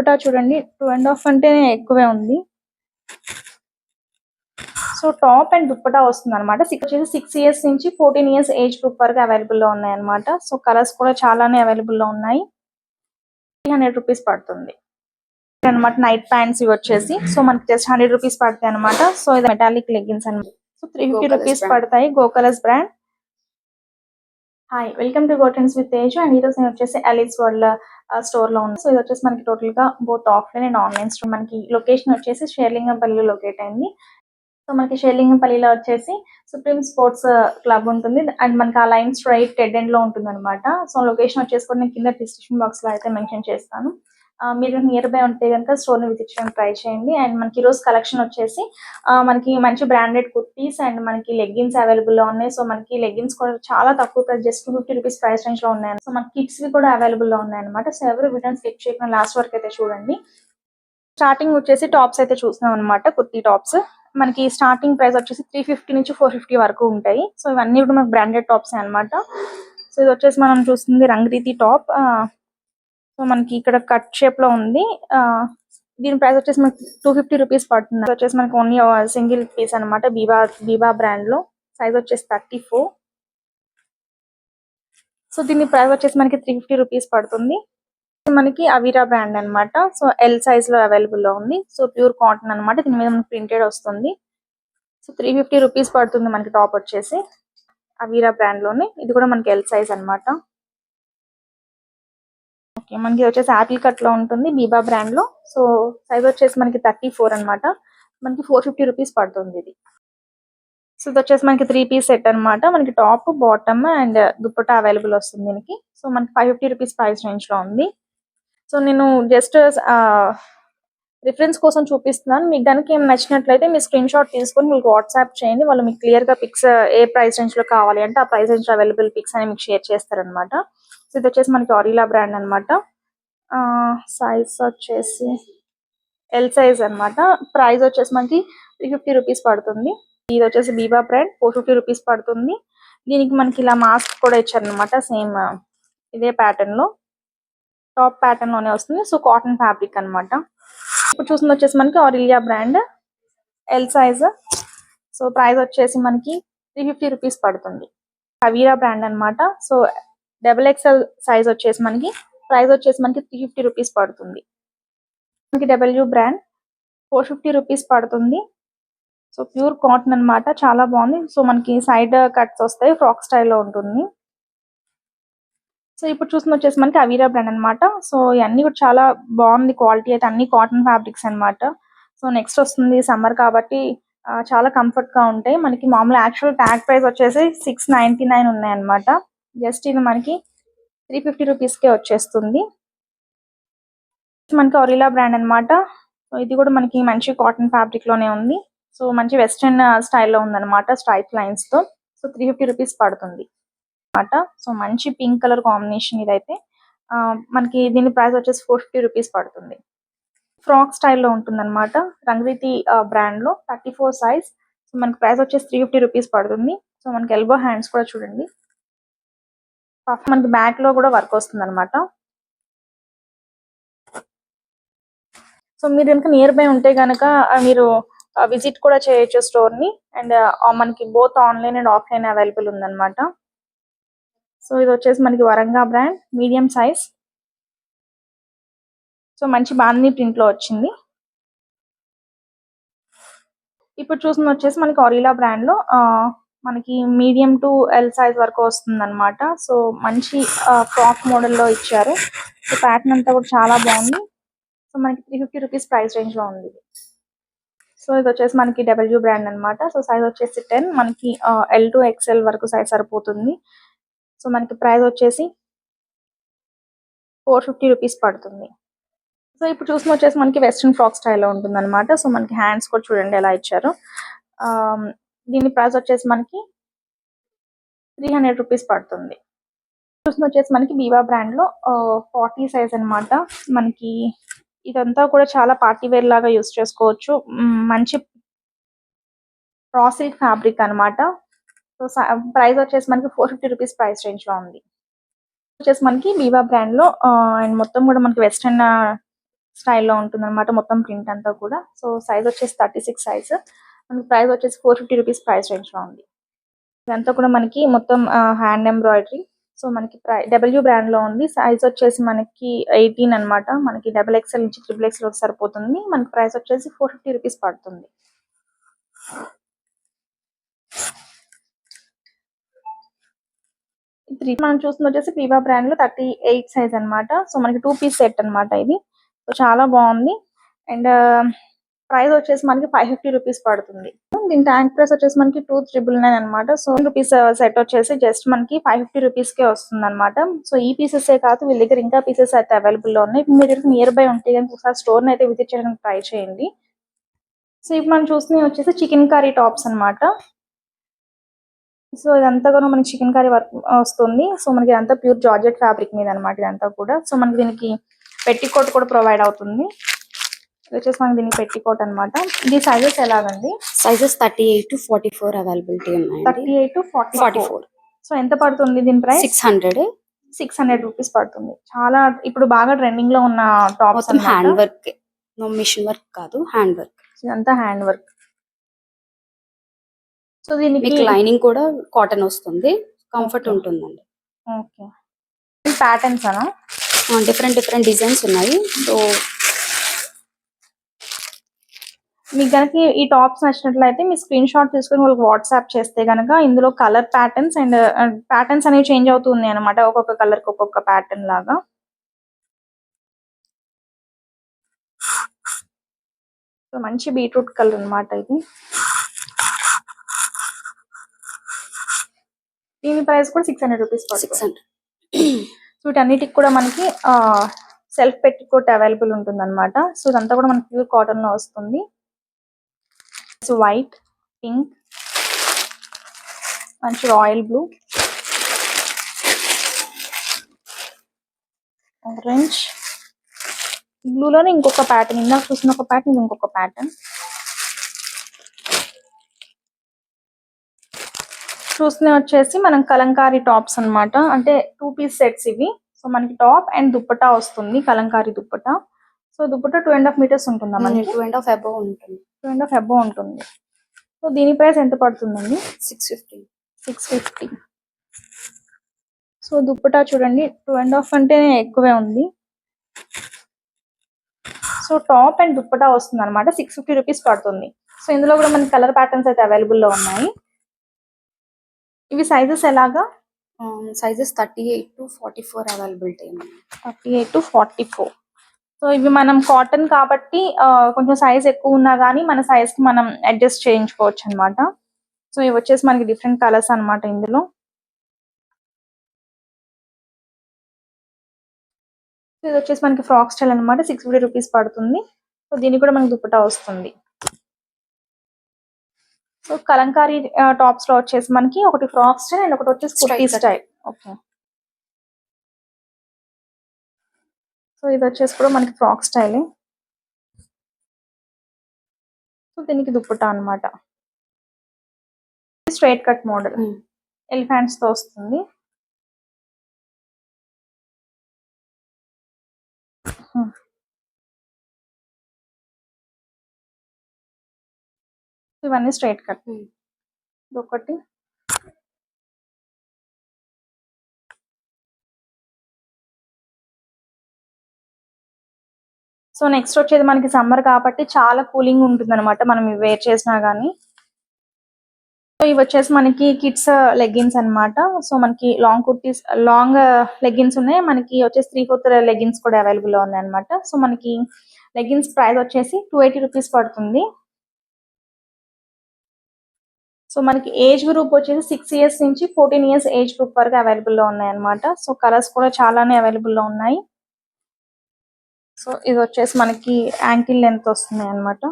దుప్పటా చూడండి. Two and half అంటే ఎక్కువే ఉంది. సో టాప్ అండ్ దుప్పటా వస్తుంది అనమాట వచ్చేసి సిక్స్ ఇయర్స్ నుంచి ఫోర్టీన్ ఇయర్స్ ఏజ్ గ్రూప్ వరకు అవైలబుల్లో ఉన్నాయి అనమాట సో కలర్స్ కూడా చాలానే అవైలబుల్లో ఉన్నాయి. త్రీ హండ్రెడ్ రూపీస్ పడుతుంది. అనమాట నైట్ ప్యాంట్స్ ఇవి వచ్చేసి. సో మనకి జస్ట్ హండ్రెడ్ రూపీస్ పడతాయి అనమాట సో ఇది మెటాలిక్ లెగ్గిన్స్ అనమాట సో త్రీ ఫిఫ్టీ రూపీస్ పడతాయి. Go colours brand hi welcome to గోటెన్స్ with Teju and ఈరోజు నేను వచ్చేసి అలీస్ వరల్డ్ స్టోర్లో ఉంది సో ఇది వచ్చేసి మనకి టోటల్గా both offline and online store మనకి లొకేషన్ వచ్చేసి షేర్లింగంపల్లిలో లొకేట్ అయింది. సో మనకి షేర్లింగంపల్లిలో వచ్చేసి సుప్రీం స్పోర్ట్స్ క్లబ్ ఉంటుంది. అండ్ మనకి ఆ లైన్ స్ట్రైట్ టెడ్ ఎండ్లో ఉంటుంది అనమాట సో లొకేషన్ వచ్చేసి కూడా నేను కింద డిస్క్రిప్షన్ బాక్స్లో అయితే మెన్షన్ చేస్తాను. మీరు నియర్ బై ఉంటే కనుక స్టోర్ని విజిట్ చేయడానికి ట్రై చేయండి. అండ్ మనకి ఈరోజు కలెక్షన్ వచ్చేసి మనకి మంచి బ్రాండెడ్ కుర్తీస్ అండ్ మనకి లెగ్గిన్స్ అవైలబుల్లో ఉన్నాయి. సో మనకి లెగ్గిన్స్ కూడా చాలా తక్కువ price just fifty rupees price రేంజ్లో ఉన్నాయి. సో మనకి కిడ్స్ కూడా అవైలబుల్లో ఉన్నాయి అనమాట సో ఎవరు వీడియో స్కిప్ చేయకుండా లాస్ట్ వరకు అయితే చూడండి. స్టార్టింగ్ వచ్చేసి టాప్స్ అయితే చూస్తున్నాం అనమాట కుర్తీ టాప్స్ మనకి స్టార్టింగ్ ప్రైస్ వచ్చేసి త్రీ ఫిఫ్టీ నుంచి ఫోర్ ఫిఫ్టీ వరకు ఉంటాయి. సో ఇవన్నీ కూడా మనకి బ్రాండెడ్ టాప్స్ అన్నమాట. సో ఇది వచ్చేసి మనం చూస్తుంది రంగ్రీతి టాప్ సో మనకి ఇక్కడ కట్ షేప్లో ఉంది. ఆ, దీని ప్రైస్ వచ్చేసి మనకి టూ ఫిఫ్టీ రూపీస్ పడుతుంది. వచ్చేసి మనకి ఓన్లీ సింగిల్ పీస్ అన్నమాట. బీబా బీబా బ్రాండ్లో. సైజ్ వచ్చేసి థర్టీ ఫోర్ సో దీని ప్రైస్ వచ్చేసి మనకి త్రీ ఫిఫ్టీ రూపీస్ పడుతుంది. మనకి అవీరా బ్రాండ్ అన్నమాట. సో ఎల్ సైజ్లో అవైలబుల్లో ఉంది. సో ప్యూర్ కాటన్ అన్నమాట. దీని మీద మనకి ప్రింటెడ్ వస్తుంది. సో త్రీ ఫిఫ్టీ రూపీస్ పడుతుంది మనకి టాప్ వచ్చేసి. అవీరా బ్రాండ్లోనే. ఇది కూడా మనకి ఎల్ సైజ్ అన్నమాట. ఓకే మనకి వచ్చేసి యాపిల్ కట్లో ఉంటుంది బీబా బ్రాండ్లో. సో సైజ్ వచ్చేసి మనకి థర్టీ ఫోర్ అనమాట మనకి ఫోర్ ఫిఫ్టీ రూపీస్ పడుతుంది ఇది. సో ఇది వచ్చేసి మనకి త్రీ పీస్ సెట్ అన్నమాట. మనకి top bottom and dupatta available వస్తుంది దీనికి. సో మనకి ఫైవ్ ఫిఫ్టీ రూపీస్ ప్రైస్ రేంజ్లో ఉంది. సో నేను జస్ట్ రిఫరెన్స్ కోసం చూపిస్తున్నాను. మీకు కనుక ఏం నచ్చినట్లయితే మీ స్క్రీన్ షాట్ తీసుకొని మీకు వాట్సాప్ చేయండి. వాళ్ళు మీకు క్లియర్గా పిక్స్ ఏ ప్రైస్ రేంజ్లో కావాలి అంటే ఆ ప్రైస్ రేంజ్ అవైలబుల్ పిక్స్ అని మీకు షేర్ చేస్తారనమాట సో ఇది వచ్చేసి మనకి ఆరిలా బ్రాండ్ అన్నమాట. సైజ్ వచ్చేసి ఎల్ సైజ్ అన్నమాట. ప్రైస్ వచ్చేసి మనకి త్రీ ఫిఫ్టీ రూపీస్ పడుతుంది. ఇది వచ్చేసి Biba brand four fifty rupees పడుతుంది. దీనికి మనకి ఇలా మాస్క్ కూడా ఇచ్చారనమాట సేమ్ ఇదే ప్యాటర్న్లో. టాప్ ప్యాటర్న్లోనే వస్తుంది. సో కాటన్ ఫ్యాబ్రిక్ అన్నమాట. ఇప్పుడు చూసింది వచ్చేసి మనకి Aurelia brand L size so price వచ్చేసి మనకి త్రీ ఫిఫ్టీ రూపీస్ పడుతుంది. కవీరా బ్రాండ్ అన్నమాట. సో డబుల్ ఎక్స్ఎల్ సైజ్ వచ్చేసి మనకి ప్రైస్ వచ్చేసి మనకి త్రీ ఫిఫ్టీ రూపీస్ పడుతుంది. మనకి W brand four fifty rupees పడుతుంది. సో ప్యూర్ కాటన్ అన్నమాట చాలా బాగుంది. సో మనకి సైడ్ కట్స్ వస్తాయి ఫ్రాక్ స్టైల్లో ఉంటుంది. సో ఇప్పుడు చూసిన వచ్చేసి మనకి అవీరా బ్రాండ్ అన్నమాట. సో ఇవన్నీ కూడా చాలా బాగుంది క్వాలిటీ అయితే అన్ని కాటన్ ఫ్యాబ్రిక్స్ అన్నమాట. సో నెక్స్ట్ వస్తుంది సమ్మర్ కాబట్టి చాలా కంఫర్ట్గా ఉంటాయి. మనకి మామూలు యాక్చువల్ ట్యాగ్ ప్రైస్ వచ్చేసి సిక్స్ నైంటీ నైన్ ఉన్నాయన్నమాట. జస్ట్ ఇది మనకి త్రీ ఫిఫ్టీ రూపీస్కే వచ్చేస్తుంది. మనకి ఒరిలా బ్రాండ్ అన్నమాట. సో ఇది కూడా మనకి మంచి కాటన్ ఫ్యాబ్రిక్లోనే ఉంది. సో మంచి వెస్ట్రన్ స్టైల్లో uh, ఉందన్నమాట స్ట్రైప్ లైన్స్తో. సో త్రీ ఫిఫ్టీ రూపీస్ పడుతుంది అన్నమాట. సో మంచి పింక్ కలర్ కాంబినేషన్ ఇదైతే. Uh, మనకి దీని ప్రైస్ వచ్చేసి ఫోర్ ఫిఫ్టీ రూపీస్ పడుతుంది. ఫ్రాక్ స్టైల్లో ఉంటుంది రంగ్రీతి బ్రాండ్లో బ్రాండ్లో థర్టీ ఫోర్ సైజ్ సో మనకి ప్రైస్ వచ్చేసి త్రీ ఫిఫ్టీ రూపీస్ పడుతుంది. సో మనకి ఎల్బో హ్యాండ్స్ కూడా చూడండి. మనకి బ్యాక్లో కూడా వర్క్ వస్తుంది అనమాట సో మీరు కనుక నియర్ బై ఉంటే కనుక మీరు విజిట్ కూడా చేయొచ్చు స్టోర్ని. అండ్ మనకి both online and offline available ఉందన్నమాట. సో ఇది వచ్చేసి మనకి Varanga brand medium size so మంచి బాందీ ప్రింట్లో వచ్చింది. ఇప్పుడు చూసిన వచ్చేసి మనకి ఒరిలా బ్రాండ్లో మనకి మీడియం టు ఎల్ సైజ్ వరకు వస్తుంది అనమాట సో మంచి ఫ్రాక్ మోడల్లో ఇచ్చారు. సో ప్యాటర్న్ అంతా కూడా చాలా బాగుంది. సో మనకి త్రీ ఫిఫ్టీ రూపీస్ ప్రైస్ రేంజ్లో ఉంది. సో ఇది వచ్చేసి మనకి డబ్ల్యూ బ్రాండ్ అన్నమాట. సో సైజ్ వచ్చేసి టెన్ మనకి ఎల్ టు ఎక్స్ఎల్ వరకు సైజ్ సరిపోతుంది. సో మనకి ప్రైస్ వచ్చేసి ఫోర్ ఫిఫ్టీ రూపీస్ పడుతుంది. సో ఇప్పుడు చూసిన వచ్చేసి మనకి వెస్ట్రన్ ఫ్రాక్ స్టైల్లో ఉంటుంది అనమాట సో మనకి హ్యాండ్స్ కూడా చూడండి ఎలా ఇచ్చారు. దీని ప్రైస్ వచ్చేసి మనకి త్రీ హండ్రెడ్ రూపీస్ పడుతుంది. చూసిన వచ్చేసి మనకి బీవా బ్రాండ్లో ఫార్టీ సైజ్ అన్నమాట. మనకి ఇదంతా కూడా చాలా పార్టీ వేర్ లాగా యూస్ చేసుకోవచ్చు. మంచి రా సిల్క్ ఫ్యాబ్రిక్ అన్నమాట. సో ప్రైస్ వచ్చేసి మనకి ఫోర్ ఫిఫ్టీ రూపీస్ ప్రైస్ రేంజ్లో ఉంది. వచ్చేసి మనకి బీవా బ్రాండ్లో అండ్ మొత్తం కూడా మనకి వెస్ట్రన్ స్టైల్లో ఉంటుంది అనమాట మొత్తం ప్రింట్ అంతా కూడా. సో సైజ్ వచ్చేసి థర్టీ సిక్స్ సైజ్ మనకి ప్రైస్ వచ్చేసి ఫోర్ ఫిఫ్టీ రూపీస్ ప్రైస్ రేంజ్లో ఉంది. ఇదంతా కూడా మనకి మొత్తం హ్యాండ్ ఎంబ్రాయిడరీ సో మనకి ప్రై డబ్ల్యూ బ్రాండ్లో ఉంది. సైజ్ వచ్చేసి మనకి ఎయిటీన్ అన్నమాట. మనకి డబల్ ఎక్స్ఎల్ నుంచి ట్రిపుల్ ఎక్స్ఎల్ సరిపోతుంది. మనకి ప్రైస్ వచ్చేసి ఫోర్ ఫిఫ్టీ రూపీస్ పడుతుంది. త్రీ మనం చూస్తుంది వచ్చేసి పీవా బ్రాండ్లో థర్టీ ఎయిట్ సైజ్ అనమాట సో మనకి టూ పీస్ సెట్ అన్నమాట ఇది. సో చాలా బాగుంది. అండ్ ప్రైస్ వచ్చేసి మనకి ఫైవ్ ఫిఫ్టీ రూపీస్ పడుతుంది. దీని ట్యాంక్ ప్రైస్ వచ్చేసి మనకి టూ త్రిబుల్ నైన్ అనమాట సో రూపీస్ సెట్ వచ్చేసి జస్ట్ మనకి ఫైవ్ ఫిఫ్టీ రూపీస్ కే వస్తుంది అనమాట సో ఈ పీసెస్ ఏ కాదు వీళ్ళ దగ్గర ఇంకా పీసెస్ అయితే అవైలబుల్లో ఉన్నాయి. దగ్గర నియర్ బై ఉంటే కనుక ఒకసారి స్టోర్ అయితే విజిట్ చేయడానికి ట్రై చేయండి. సో ఇప్పుడు మనం చూస్తున్నవి వచ్చేసి చికెన్ కర్రీ టాప్స్ అన్నమాట. సో ఇదంతా కూడా మనకి చికెన్ కర్రీ వర్క్ వస్తుంది. సో మనకి ఇదంతా ప్యూర్ జార్జెట్ ఫ్యాబ్రిక్ మీద అనమాట ఇదంతా కూడా. సో మనకి దీనికి పెట్టికోట్ కూడా ప్రొవైడ్ అవుతుంది. ఇది వచ్చేసి మనకి దీనికి పెట్టికోట్ అన్నమాట ఇది సైజెస్ ఎలాగండి? Sizes thirty eight to forty four availability ఉన్నాయండి. Thirty eight to forty forty four so ఎంత పడుతుంది దీని price six hundred six hundred rupees పడుతుంది. చాలా ఇప్పుడు బాగా ట్రెండింగ్లో ఉన్న tops hand work machine work కాదు హ్యాండ్ వర్క్ ఇదంతా హ్యాండ్ వర్క్ సో దీనికి లైనింగ్ కూడా కాటన్ వస్తుంది. కంఫర్ట్ ఉంటుందండి. ఓకే ప్యాటర్న్స్ అనా? డిఫరెంట్ డిఫరెంట్ డిజైన్స్ ఉన్నాయి. సో మీకు కనుక ఈ టాప్స్ నచ్చినట్లయితే మీ స్క్రీన్ షాట్ తీసుకొని వాళ్ళకి వాట్సాప్ చేస్తే కనుక ఇందులో కలర్ ప్యాటర్న్స్ అండ్ ప్యాటర్న్స్ అనేవి చేంజ్ అవుతున్నాయి అనమాట ఒక్కొక్క కలర్కి ఒక్కొక్క ప్యాటర్న్ లాగా. సో మంచి బీట్రూట్ కలర్ అన్నమాట ఇది. దీని ప్రైస్ కూడా six hundred rupees six hundred. So వీటన్నిటికి కూడా మనకి సెల్ఫ్ పెట్టికోట్ అవైలబుల్ ఉంటుంది అనమాట సో ఇదంతా కూడా మనకి ప్యూర్ కాటన్లో వస్తుంది. వైట్ పింక్ మంచి రాయల్ బ్లూ ఆరెంజ్ బ్లూలోనే ఇంకొక ప్యాటర్న్ ఇందాక చూసిన ఒక ప్యాటర్న్ ఇది ఇంకొక ప్యాటర్న్ చూస్తే వచ్చేసి మనం కలంకారీ టాప్స్ అన్నమాట. అంటే టూ పీస్ సెట్స్ ఇవి. సో మనకి టాప్ అండ్ దుప్పటా వస్తుంది kalamkari dupatta. So dupatta two and half metres ఉంటుందా మనకి? టూ అండ్ హాఫ్ అబౌవ్ ఉంటుంది. టూ అండ్ హాఫ్ అబో ఉంటుంది. సో దీని ప్రైస్ ఎంత పడుతుందండి? Six fifty six fifty so dupatta చూడండి టూ అండ్ హాఫ్ అంటే ఎక్కువే ఉంది. సో టాప్ అండ్ దుప్పటా వస్తుంది అనమాట సిక్స్ ఫిఫ్టీ రూపీస్ పడుతుంది. సో ఇందులో కూడా మనకి కలర్ ప్యాటర్న్స్ అయితే అవైలబుల్లో ఉన్నాయి. ఇవి సైజెస్ ఎలాగా? Sizes thirty eight to forty four availability thirty eight to forty four so ఇవి మనం కాటన్ కాబట్టి కొంచెం సైజ్ ఎక్కువ ఉన్నా కానీ మన సైజ్కి మనం అడ్జస్ట్ చేయించుకోవచ్చు అన్నమాట. సో ఇవి వచ్చేసి మనకి డిఫరెంట్ కలర్స్ అన్నమాట ఇందులో. ఇది వచ్చేసి మనకి ఫ్రాక్ స్టైల్ అన్నమాట సిక్స్ ఫిఫ్టీ రూపీస్ పడుతుంది. సో దీనికి కూడా మనకి దుపట్టా వస్తుంది. సో కలంకారీ టాప్స్లో వచ్చేసి మనకి ఒకటి ఫ్రాక్ స్టైల్ అండ్ ఒకటి వచ్చేసి కుర్తీ. స్టైల్ ఓకే సో ఇది వచ్చేసి కూడా మనకి ఫ్రాక్ స్టైల్ సో దీనికి దుప్పటా అన్నమాట స్ట్రైట్ కట్ మోడల్. ఎలిఫెంట్స్తో వస్తుంది. ఇవన్నీ స్ట్రైట్ కట్. ఒకటి సో నెక్స్ట్ వచ్చేది మనకి సమ్మర్ కాబట్టి చాలా కూలింగ్ ఉంటుంది అనమాట మనం ఇవి వేర్ చేసినా కానీ సో ఇవి వచ్చేసి మనకి కిడ్స్ లెగ్గిన్స్ అన్నమాట. సో మనకి లాంగ్ కుర్తీస్ లాంగ్ లెగ్గిన్స్ ఉన్నాయి. మనకి వచ్చేసి త్రీ ఫోర్త్ లెగ్గిన్స్ కూడా అవైలబుల్లో ఉన్నాయి అనమాట సో మనకి లెగ్గిన్స్ ప్రైస్ వచ్చేసి టూ ఎయిటీ రూపీస్ పడుతుంది. సో మనకి ఏజ్ గ్రూప్ వచ్చేసి సిక్స్ ఇయర్స్ నుంచి ఫోర్టీన్ ఇయర్స్ ఏజ్ గ్రూప్ వరకు అవైలబుల్లో ఉన్నాయి అనమాట సో కలర్స్ కూడా చాలానే అవైలబుల్లో ఉన్నాయి. సో ఇది వచ్చేసి మనకి యాంకిల్ లెంత్ వస్తుంది అనమాట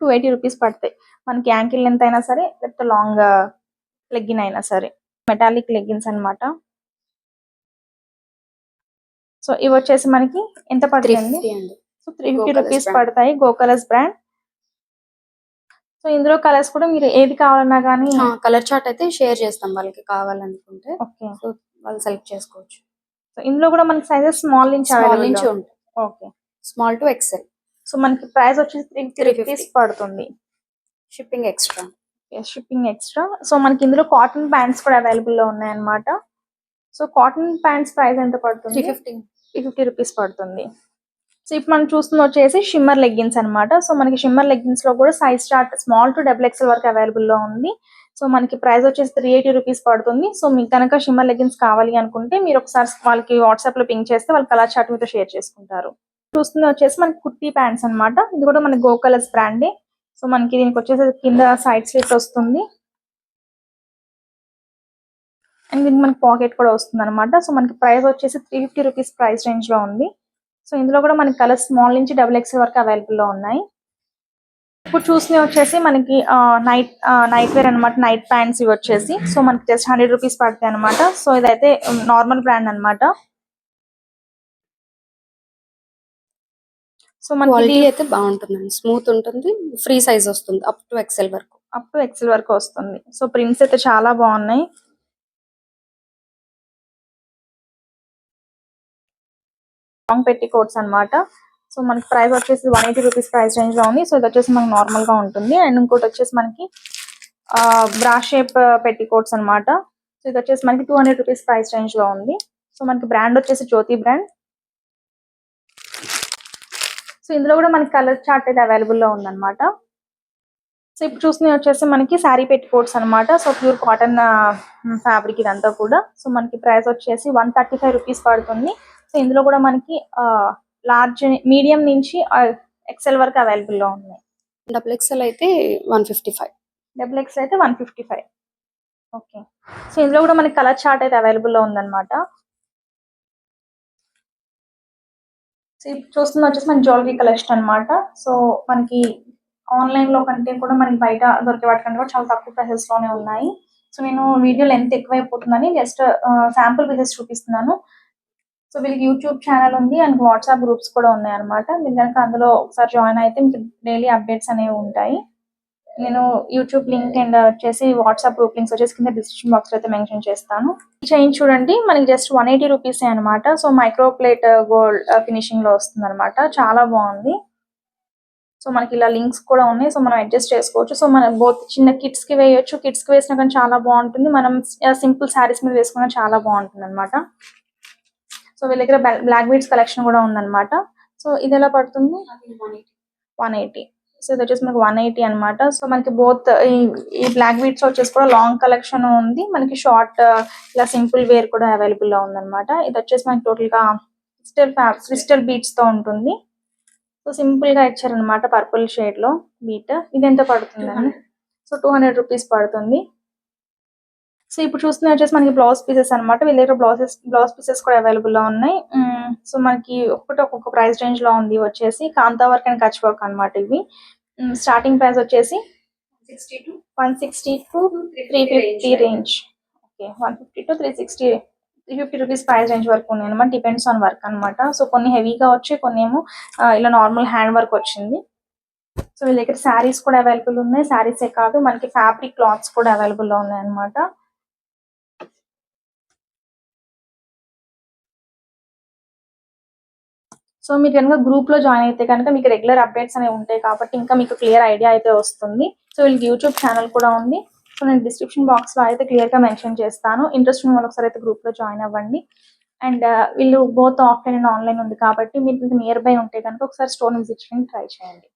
టూ ఎయిటీ రూపీస్ పడతాయి. మనకి యాంకిల్ లెంత్ అయినా సరే లేకపోతే లాంగ్ లెగ్గిన్ అయినా సరే. మెటాలిక్ లెగ్గిన్స్ అన్నమాట. సో ఇవి వచ్చేసి మనకి ఎంత పడుతుంది సో త్రీ ఫిఫ్టీ రూపీస్. పడతాయి గోకలస్ బ్రాండ్. సో ఇందులో కలర్స్ కూడా మీరు ఏది కావాలన్నా కానీ కలర్ చార్ట్ అయితే షేర్ చేస్తాం వాళ్ళకి కావాలనుకుంటే. ఓకే. వాళ్ళు సెలెక్ట్ చేసుకోవచ్చు. సో ఇందులో కూడా మనకి సైజెస్ స్మాల్ నుంచి స్మాల్ నుంచి ఉంటాయి. Okay small to XL so మనకి ప్రైస్ వచ్చేసి త్రీ ఫిఫ్టీ 350. రూపీస్ పడుతుంది. Shipping extra shipping extra so మనకి ఇందులో కాటన్ ప్యాంట్స్ కూడా అవైలబుల్లో ఉన్నాయన్నమాట. సో కాటన్ ప్యాంట్స్ ప్రైస్ ఎంత త్రీ పడుతుంది ఫిఫ్టీ త్రీ ఫిఫ్టీ రూపీస్ పడుతుంది. సో ఇప్పుడు మనం చూస్తున్న వచ్చేసి షిమ్మర్ లెగ్గిన్స్ అన్నమాట. సో మనకి షిమ్మర్ లెగ్గిన్స్లో కూడా size chart small to double XL వరకు అవైలబుల్లో ఉంది. సో మనకి ప్రైస్ వచ్చేసి త్రీ ఎయిటీ రూపీస్ పడుతుంది. సో మీకు కనుక షిమ్మర్ లెగిన్స్ కావాలి అనుకుంటే మీరు ఒకసారి వాళ్ళకి వాట్సాప్లో పింక్ చేస్తే వాళ్ళు కలర్ చార్ట్ మీతో షేర్ చేసుకుంటారు. చూస్తుంది వచ్చేసి మనకి కుర్తీ ప్యాంట్స్ అన్నమాట. ఇది కూడా మనకి గో కలర్స్ బ్రాండే సో మనకి దీనికి వచ్చేసి కింద సైడ్ స్లిట్ వస్తుంది. అండ్ దీనికి మనకి పాకెట్ కూడా వస్తుంది అనమాట సో మనకి ప్రైస్ వచ్చేసి త్రీ ఫిఫ్టీ రూపీస్ ప్రైస్ రేంజ్లో ఉంది. సో ఇందులో కూడా మనకి కలర్ స్మాల్ నుంచి డబుల్ ఎక్స్ వరకు అవైలబుల్లో ఉన్నాయి. ఇప్పుడు చూసినవి వచ్చేసి మనకి నైట్ నైట్ వేర్ అనమాట నైట్ ప్యాంట్స్ ఇవి వచ్చేసి. సో మనకి జస్ట్ హండ్రెడ్ రూపీస్ పడతాయి అనమాట సో ఇదైతే నార్మల్ బ్రాండ్ అన్నమాట. సో మనకి క్వాలిటీ అయితే బాగుంటుందండి. స్మూత్ ఉంటుంది ఫ్రీ సైజ్ వస్తుంది అప్ టు ఎక్సెల్ వరకు. అప్ టు ఎక్సెల్ వరకు వస్తుంది. సో ప్రింట్స్ అయితే చాలా బాగున్నాయి. లాంగ్ పెట్టి కోట్స్ అన్నమాట. సో మనకి ప్రైస్ వచ్చేసి వన్ ఎయిటీ రూపీస్ ప్రైస్ రేంజ్లో ఉంది. సో ఇది వచ్చేసి మనకి నార్మల్గా ఉంటుంది. అండ్ ఇంకోటి వచ్చేసి మనకి బ్రా షేప్ పెట్టి కోట్స్ అన్నమాట. సో ఇది వచ్చేసి మనకి టూ హండ్రెడ్ రూపీస్ ప్రైస్ రేంజ్లో ఉంది. సో మనకి బ్రాండ్ వచ్చేసి జ్యోతి బ్రాండ్ సో ఇందులో కూడా మనకి కలర్ చార్ట్ అయితే అవైలబుల్లో ఉందన్నమాట. సో ఇప్పుడు చూసినవి వచ్చేసి మనకి శారీ పెట్టి కోట్స్ అనమాట సో ప్యూర్ కాటన్ ఫ్యాబ్రిక్ ఇదంతా కూడా. సో మనకి ప్రైస్ వచ్చేసి వన్ థర్టీ ఫైవ్ రూపీస్ పడుతుంది. సో ఇందులో కూడా మనకి లార్జ్ మీడియం నుంచి ఎక్సెల్ వరకు అవైలబుల్లో ఉన్నాయి. డబుల్ ఎక్సెల్ అయితే one fifty five double X అయితే one fifty five okay so ఇందులో కూడా మనకి కలర్ చార్ట్ అయితే అవైలబుల్లో ఉందన్నమాట. సో ఇప్పుడు చూస్తున్న వచ్చేసి మన జ్యువెలరీ కలెక్షన్ అన్నమాట. సో మనకి ఆన్లైన్లో కంటే కూడా మనకి బయట దొరికే వాటికంటే కూడా చాలా తక్కువ ప్రైసెస్లోనే ఉన్నాయి. సో నేను వీడియో లెంత్ ఎక్కువైపోతుందని జస్ట్ శాంపుల్ పీసెస్ చూపిస్తున్నాను. సో వీళ్ళకి యూట్యూబ్ ఛానల్ ఉంది అండ్ వాట్సాప్ గ్రూప్స్ కూడా ఉన్నాయి అనమాట మీరు కనుక అందులో ఒకసారి జాయిన్ అయితే మీకు డైలీ అప్డేట్స్ అనేవి ఉంటాయి. నేను యూట్యూబ్ లింక్ అండ్ వచ్చేసి వాట్సాప్ గ్రూప్ లింక్స్ వచ్చేసి కింద డిస్క్రిప్షన్ బాక్స్ అయితే మెన్షన్ చేస్తాను. ఈ చైన్ చూడండి మనకి జస్ట్ వన్ ఎయిటీ రూపీస్ అనమాట సో మైక్రో ప్లేట్ గోల్డ్ ఫినిషింగ్లో వస్తుంది అనమాట చాలా బాగుంది. సో మనకి ఇలా లింక్స్ కూడా ఉన్నాయి. సో మనం అడ్జస్ట్ చేసుకోవచ్చు. సో మనం బోత్ చిన్న కిడ్స్కి వేయొచ్చు. కిడ్స్కి వేసినా కానీ చాలా బాగుంటుంది. మనం uh, సింపుల్ శారీస్ మీద వేసుకున్నా చాలా బాగుంటుంది అనమాట సో వీళ్ళ దగ్గర బ్లాక్ బీడ్స్ కలెక్షన్ కూడా ఉందన్నమాట. సో ఇది ఎలా పడుతుంది? వన్ ఎయిటీ సో ఇది వచ్చేసి మనకి వన్ ఎయిటీ అనమాట సో మనకి బోత్ ఈ బ్లాక్ బీడ్స్ వచ్చేసి కూడా లాంగ్ కలెక్షన్ ఉంది. మనకి షార్ట్ ఇలా సింపుల్ వేర్ కూడా అవైలబుల్లో ఉందన్నమాట. ఇది వచ్చేసి మనకి టోటల్గా క్రిస్టల్ క్రిస్టల్ బీట్స్తో ఉంటుంది. సో సింపుల్గా ఇచ్చారనమాట పర్పుల్ షేడ్లో బీట్ ఇది ఎంత పడుతుందండి? సో టూ హండ్రెడ్ రూపీస్ పడుతుంది. సో ఇప్పుడు చూస్తున్న వచ్చేసి మనకి బ్లౌజ్ పీసెస్ అన్నమాట. వీళ్ళ దగ్గర బ్లౌజెస్ బ్లౌజ్ పీసెస్ కూడా అవైలబుల్లో ఉన్నాయి. సో మనకి ఒక్కొక్కటి ఒక్కొక్క ప్రైస్ రేంజ్లో ఉంది వచ్చేసి. Kantha work and Kutch work అనమాట ఇవి. స్టార్టింగ్ ప్రైస్ వచ్చేసి one sixty to three fifty range okay one fifty to three sixty three fifty rupees price range వరకు ఉన్నాయి అనమాట డిపెండ్స్ ఆన్ వర్క్ అన్నమాట. సో కొన్ని హెవీగా వచ్చి కొన్ని ఏమో ఇలా నార్మల్ హ్యాండ్ వర్క్ వచ్చింది. సో వీళ్ళ దగ్గర శారీస్ కూడా అవైలబుల్ ఉన్నాయి. శారీస్ ఏ కాదు మనకి ఫ్యాబ్రిక్ క్లాత్స్ కూడా అవైలబుల్లో ఉన్నాయి అనమాట సో మీరు కనుక గ్రూప్లో జాయిన్ అయితే కనుక మీకు రెగ్యులర్ అప్డేట్స్ అనేవి ఉంటాయి కాబట్టి ఇంకా మీకు క్లియర్ ఐడియా అయితే వస్తుంది. సో వీళ్ళకి యూట్యూబ్ ఛానల్ కూడా ఉంది. సో నేను డిస్క్రిప్షన్ బాక్స్లో అయితే క్లియర్గా మెన్షన్ చేస్తాను. ఇంట్రెస్ట్ ఉన్న వాళ్ళు ఒకసారి అయితే గ్రూప్లో జాయిన్ అవ్వండి. అండ్ uh, వీళ్ళు బోత్ ఆఫ్లైన్ అండ్ ఆన్లైన్ ఉంది కాబట్టి మీరు నియర్ బై ఉంటే కనుక ఒకసారి స్టోర్ విజిట్ చేయడానికి ట్రై చేయండి.